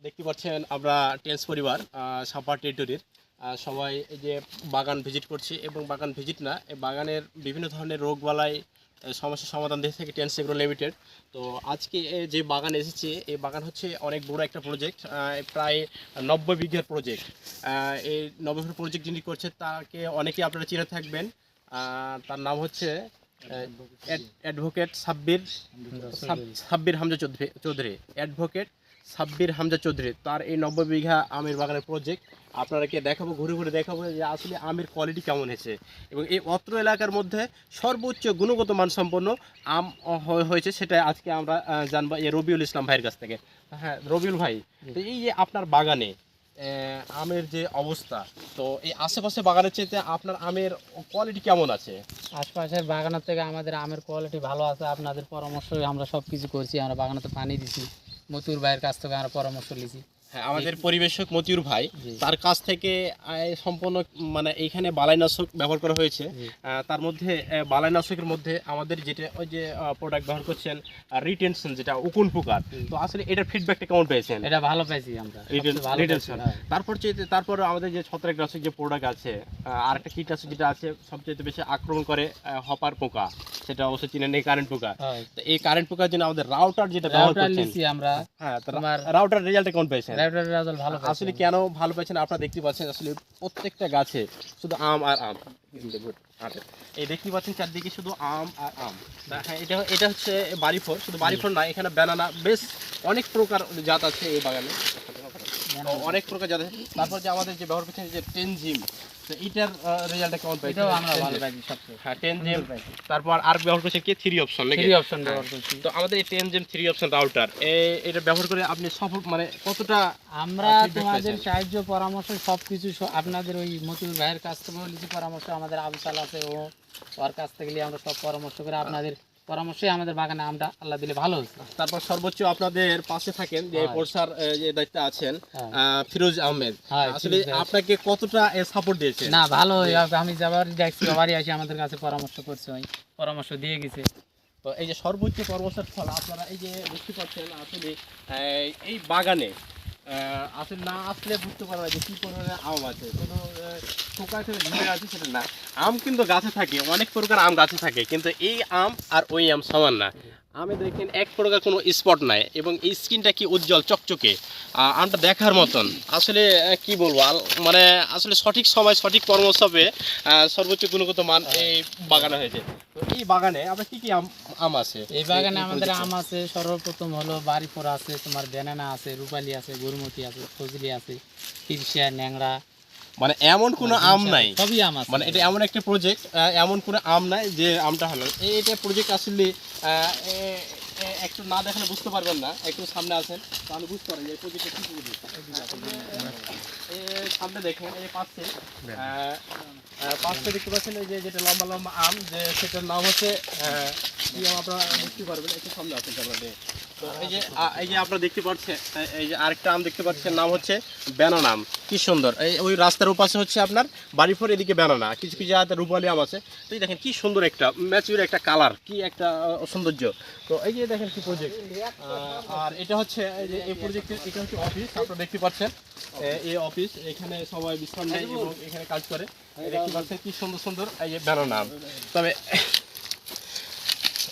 দেখতে পাচ্ছেন আমরা টেন্স পরিবার সাপার টেরিটরির। সবাই এই যে বাগান ভিজিট করছি এবং বাগান ভিজিট না এই বাগানের বিভিন্ন ধরনের রোগ বালাই আহ, সমস্যার সমাধান দিয়ে থাকে টেন্স এগ্রো লিমিটেড। তো আজকে যে বাগান এসেছে এই বাগান হচ্ছে অনেক বড় একটা প্রজেক্ট প্রায় নব্বই বিঘার প্রজেক্ট এই নব্বই বিঘার প্রজেক্ট যিনি করছে তাকে অনেকেই আপনারা চিনে থাকবেন। তার নাম হচ্ছে অ্যাডভোকেট সাব্বির সাব- সাব্বির হামজা চৌধুরী চৌধুরী। অ্যাডভোকেট সাব্বির হামজা চৌধুরী তার এই নব্বই বিঘা আমের বাগানের প্রজেক্ট আপনারাকে দেখাবো ঘুরে ঘুরে দেখাবো যে আসলে আমের কোয়ালিটি কেমন হয়েছে। এবং এই অত্র এলাকার মধ্যে সর্বোচ্চ গুণগত মানসম্পন্ন আম হয়েছে সেটা আজকে আমরা জানব এই রবিউল ইসলাম ভাইয়ের কাছ থেকে। হ্যাঁ রবিউল ভাই তো এই যে আপনার বাগানে আমের যে অবস্থা তো এই আশেপাশে বাগানের চাইতে আপনার আমের কোয়ালিটি কেমন আছে? আশপাশের বাগানের থেকে আমাদের আমের কোয়ালিটি ভালো আছে আপনাদের পরামর্শই আমরা সব কিছু করছি আমরা বাগানেতে পানি দিছি। মতুর ভাইয়ের কাছ থেকে আমরা পরামর্শ নিছি হ্যাঁ আমাদের পরিবেশক মতিউর ভাই তার কাছ থেকে সম্পূর্ণ মানে এইখানে বালাইনাশক ব্যবহার করা হয়েছে। তার মধ্যে বালাইনাশকের মধ্যে আমাদের যেটা ওই যে প্রোডাক্ট ব্যবহার করছেন রিটেনশন যেটা উকুন পোকার। তো আসলে এটার ফিডব্যাকটা কেমন পেয়েছেন? এটা ভালো পাইছি আমরা। পাইছি, হ্যাঁ। তারপর তারপর আমাদের যে ছত্রাক ছত্রাকনাশক যে প্রোডাক্ট আছে আর একটা কীটনাশক যেটা আছে সবচেয়ে বেশি আক্রমণ করে হপার পোকা। সেটা অবশ্যই চিনেন এই কারেন্ট পোকা। তো এই কারেন্ট পোকার জন্য আমাদের রাউটার যেটা ব্যবহার করছেন আমরা। হ্যাঁ তোমার- রাউটার রেজাল্টটা কেমন পেয়েছেন? ভালো আসলে কেন ভালো পাচ্ছেন আপনারা দেখতে পাচ্ছেন আসলে প্রত্যেকটা গাছে শুধু আম আর আম। এই দেখতে পাচ্ছেন চারদিকে শুধু আম আর আম। হ্যাঁ এটা এটা হচ্ছে বাড়ি ফল শুধু বাড়ি ফল না এখানে বেনানা বেশ অনেক প্রকার জাত আছে এই বাগানে। অনেক প্রকার আছে তারপর যে আমাদের যে ব্যবহার করছেন যে টেনজিম তো এইটার রেজাল্টটা কেমন পাইছেন? এটাও আমরা ভালো। পাইছি সবচেয়ে। হ্যাঁ টেনজিম তারপর আর ব্যবহার করছেন কি? থ্রি অপশন নাকি? থ্রি অপশন ব্যবহার করছি। তো আমাদের এই টেনজিম থ্রি অপশন রাউটার এটা ব্যবহার করে আপনি সফল মানে কতটা আমরা তোমাদের সাহায্য পরামর্শ সবকিছু আপনাদের ওই মতুর ভাইয়ের কাছ থেকে লিখি পরামর্শ আমাদের আবসাল আছে ও ওর কাছ থেকে আমরা সব পরামর্শ করে আপনাদের পরামর্শই আমাদের বাগানে আমরা আল্লাহ দিলে ভালো হচ্ছে তারপর সর্বোচ্চ আপনাদের পাশে থাকেন যে হ্যাঁ। যে দায়িত্ব আছেন। ফিরোজ আহমেদ। আসলে আপনাকে কতটা সাপোর্ট দিয়েছে? না ভালো আমি যাবার দেখছি বাড়ি আসি আমাদের কাছে পরামর্শ করছে ওই পরামর্শ দিয়ে গেছে। তো এই যে সর্বোচ্চ কর্মচার ফল আপনারা এই যে বুঝতে পারছেন আসলে আহ, এই বাগানে আসলে না আসলে বুঝতে পারবে যে কি পরিমাণে আম আছে। কোনো পোকা থেকে ঝুলে আছে সেটা না। আম কিন্তু গাছে থাকে, অনেক প্রকার আম গাছে থাকে, কিন্তু এই আম আর ওই আম সমান না। আমে দেখেন, এক প্রকার কোনো স্পট নাই এবং এই স্কিনটা কি উজ্জ্বল, চকচকে। আমটা দেখার মতন। আসলে কি বলব মানে আসলে সঠিক সময়, সঠিক কর্মোৎসবে সর্বোচ্চ গুণগত মান এই বাগানে হয়েছে। এই বাগানে? আপনার কি কি আম আছে? এই বাগানে আমাদের আম আছে সর্বপ্রথম হলো বাড়িপুর আছে তোমার বেনানা আছে রূপালি আছে গুরুমতি আছে ফজলি আছে তিরশিয়া ন্যাংরা মানে এমন কোনো আম নাই? সবই আম আছে। মানে এটা এমন একটা প্রজেক্ট এমন কোনো আম নাই যে আমটা হলো? এই এটা প্রজেক্ট আসলে একটু না দেখালে বুঝতে পারবেন না একটু সামনে আছেন তাহলে বুঝতে পারেন যে প্রজেক্টটা কি প্রজেক্ট সামনে দেখেন এই পাশে আহ, পাশে দেখতে পাচ্ছেন এই যে যেটা লম্বা লম্বা আম যে সেটার নাম হচ্ছে আপনারা এই যে আপনারা দেখতে পাচ্ছেন এই- যে আরেকটা আম দেখতে পাচ্ছেন, নাম হচ্ছে ব্যানানা কি সুন্দর। এই ওই রাস্তার ওপাশে হচ্ছে আপনার বাড়িফোর এদিকে ব্যানানা কিছু কিছু জায়গাতে রূপালি আম আছে। তো দেখেন, কি সুন্দর একটা ম্যাচিউর একটা কালার, কি একটা সৌন্দর্য। তো এই যে দেখেন কি প্রজেক্ট আর এটা হচ্ছে যে এই প্রজেক্টের এটা হচ্ছে অফিস আপনারা দেখতে পাচ্ছেন। এই অফিস এখানে সবাই বিশ্রাম নেয় এবং এখানে কাজ করে। দেখতে পাচ্ছেন কি সুন্দর সুন্দর, এই যে ব্যানানা আম। তবে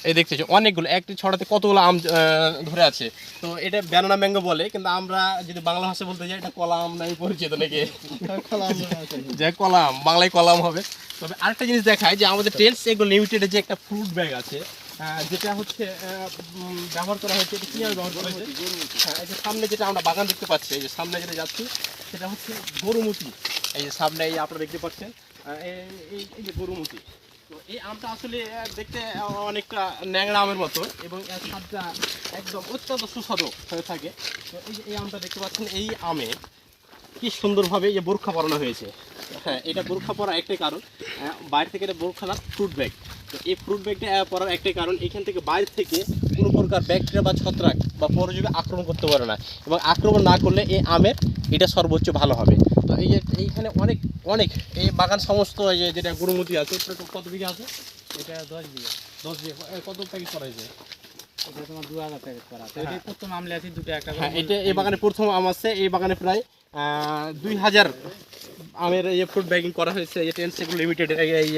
এই দেখতেছি অনেকগুলো একটি ছড়াতে কতগুলো আম ধরে আছে। তো এটা ব্যানানা ম্যাঙ্গো বলে কিন্তু আমরা যদি বাংলা ভাষা বলতে যাই এটা কলা আম নাই পরিচিত নাকি? যে কলা আম বাংলায় কলা আম হবে। তবে আরেকটা জিনিস দেখায় যে আমাদের টেন্স এগুলো লিমিটেডের যে একটা ফ্রুট ব্যাগ আছে যেটা হচ্ছে ব্যবহার করা হয়েছে এটা কি আর ব্যবহার করা হয়েছে? হ্যাঁ, এই যে সামনে যেটা আমরা বাগান দেখতে পাচ্ছি এই যে সামনে যেটা যাচ্ছি সেটা হচ্ছে গরুমতি এই যে সামনে এই আপনারা দেখতে পাচ্ছেন এই- এই যে গরুমতি তো এই আমটা আসলে দেখতে অনেকটা ন্যাংরা আমের মতো এবং এর স্বাদটা একদম অত্যন্ত সুস্বাদু হয়ে থাকে। এই এই আমটা দেখতে পাচ্ছেন, এই আমে কি সুন্দরভাবে এই যে বোরখা পরানো হয়েছে। হ্যাঁ এটা বোরখা পরা একটাই কারণ বাইরে থেকে এটা বোরখা না ফ্রুট ব্যাগ তো এই ফ্রুট ব্যাগটা পরার একটাই কারণ, এখান থেকে বাইরে থেকে কোনো প্রকার ব্যাকটেরিয়া বা ছত্রাক বা পরজীবী আক্রমণ করতে পারে না এবং আক্রমণ না করলে এই আমের এটা সর্বোচ্চ ভালো হবে। তো এই যে এইখানে অনেক অনেক এই বাগান সমস্ত এই যে যেটা গুরুমতি আছে কত বিঘা আছে? এটা দশ বিঘা। দশ বিঘা। কত প্যাকেট করা হয়েছে? হ্যাঁ এই বাগানে প্রথম আম আছে এই বাগানে প্রায় দুই হাজার আমের এই ফ্রুট ব্যাগিং করা হয়েছে এই টেন লিমিটেড এই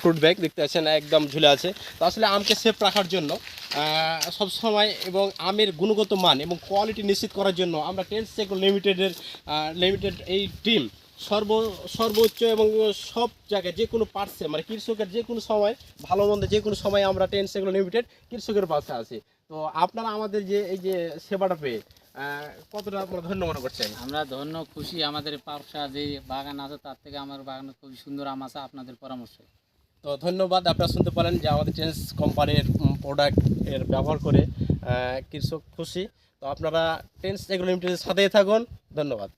ফ্রুট ব্যাগ দেখতে পাচ্ছেন একদম ঝুলে আছে। তো আসলে আমকে সেফ রাখার জন্য সব সময় এবং আমের গুণগত মান এবং কোয়ালিটি নিশ্চিত করার জন্য আমরা টেন সেগুলো লিমিটেডের লিমিটেড এই টিম সর্ব, সর্বোচ্চ এবং সব জায়গায় যে কোনো পার্সে মানে কৃষকের যে কোনো সময়, ভালো মন্দ যে কোনো সময় আমরা টেন সেগুলো লিমিটেড কৃষকের পাশে আছি। তো আপনারা আমাদের যে, এই যে সেবাটা পেয়ে কতটা আপনারা ধন্য মনে করছেন? আমরা ধন্য, খুশি। আমাদের পাশা যে বাগান আছে, তার থেকে আমার বাগানে খুবই সুন্দর আম আছে, আপনাদের পরামর্শ। তো ধন্যবাদ, আপনারা শুনতে পারেন যে আমাদের চেঞ্জ কোম্পানির প্রোডাক্টের ব্যবহার করে কৃষক খুশি। তো আপনারা টেন্স এগ্রো লিমিটেডের সাথেই থাকুন। ধন্যবাদ।